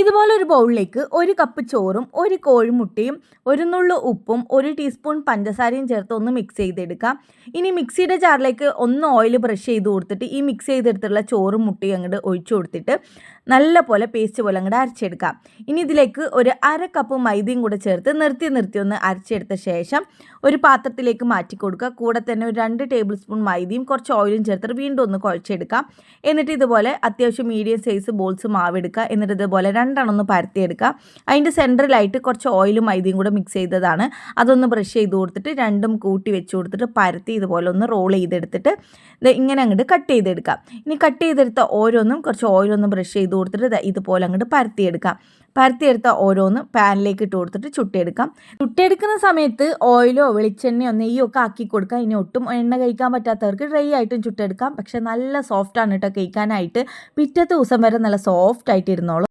ഇതുപോലെ ഒരു ബൗളിലേക്ക് ഒരു കപ്പ് ചോറും ഒരു കോഴിമുട്ടയും ഒരു നുള്ളു ഉപ്പും ഒരു ടീസ്പൂൺ പഞ്ചസാരയും ചേർത്ത് ഒന്ന് മിക്സ് ചെയ്തെടുക്കാം. ഇനി മിക്സിയുടെ ജാറിലേക്ക് ഒന്ന് ഓയിൽ ബ്രഷ് ചെയ്ത് കൊടുത്തിട്ട് ഈ മിക്സ് ചെയ്തെടുത്തുള്ള ചോറും മുട്ടയും അങ്ങോട്ട് ഒഴിച്ചു കൊടുത്തിട്ട് നല്ല പോലെ പേസ്റ്റ് പോലെ അങ്ങോട്ട് അരച്ചെടുക്കാം. ഇനി ഇതിലേക്ക് ഒരു അര കപ്പ് മൈദയും കൂടെ ചേർത്ത് നിർത്തി നിർത്തി ഒന്ന് അരച്ചെടുത്ത ശേഷം ഒരു പാത്രത്തിലേക്ക് മാറ്റി കൊടുക്കുക. കൂടെ തന്നെ ഒരു രണ്ട് ടേബിൾ സ്പൂൺ മൈദയും കുറച്ച് ഓയിലും ചേർത്തിട്ട് വീണ്ടും ഒന്ന് കുഴച്ചെടുക്കാം. എന്നിട്ട് ഇതുപോലെ അത്യാവശ്യം മീഡിയം സൈസ് ബോൾസ് മാവെടുക്കുക എന്നിട്ട് ഇതുപോലെ രണ്ടെണ്ണം ഒന്ന് പരത്തിയെടുക്കുക. അതിന്റെ സെന്ററിലായിട്ട് കുറച്ച് ഓയിലും മൈദയും കൂടെ മിക്സ് ചെയ്തതാണ്. അതൊന്ന് ബ്രഷ് ചെയ്ത് കൊടുത്തിട്ട് രണ്ടും കൂട്ടി വെച്ച് കൊടുത്തിട്ട് പരത്തി ഇതുപോലെ ഒന്ന് റോൾ ചെയ്തെടുത്തിട്ട് ഇങ്ങനെ അങ്ങോട്ട് കട്ട് ചെയ്തെടുക്കാം ഇനി കട്ട് ചെയ്തെടുത്ത ഓരോന്നും കുറച്ച് ഓയിലൊന്ന് ബ്രഷ് ചെയ്ത് കൊടുത്തിട്ട് ഇതുപോലെ അങ്ങോട്ട് പരത്തിയെടുക്കാം പരത്തിയെടുത്ത ഓരോന്ന് പാനിലേക്ക് ഇട്ട് കൊടുത്തിട്ട് ചുട്ടിയെടുക്കാം ചുട്ടിയെടുക്കുന്ന സമയത്ത് ഓയിലോ വെളിച്ചെണ്ണയോ നെയ്യോ ഒക്കെ ആക്കി കൊടുക്കാം ഇനി ഒട്ടും എണ്ണ കഴിക്കാൻ പറ്റാത്തവർക്ക് ഡ്രൈ ആയിട്ടും ചുട്ടെടുക്കാം. പക്ഷെ നല്ല സോഫ്റ്റ് ആണ് കേട്ടോ കഴിക്കാനായിട്ട് പിറ്റത്തെ ദിവസം വരെ നല്ല സോഫ്റ്റ് ആയിട്ട് ഇരുന്നോളും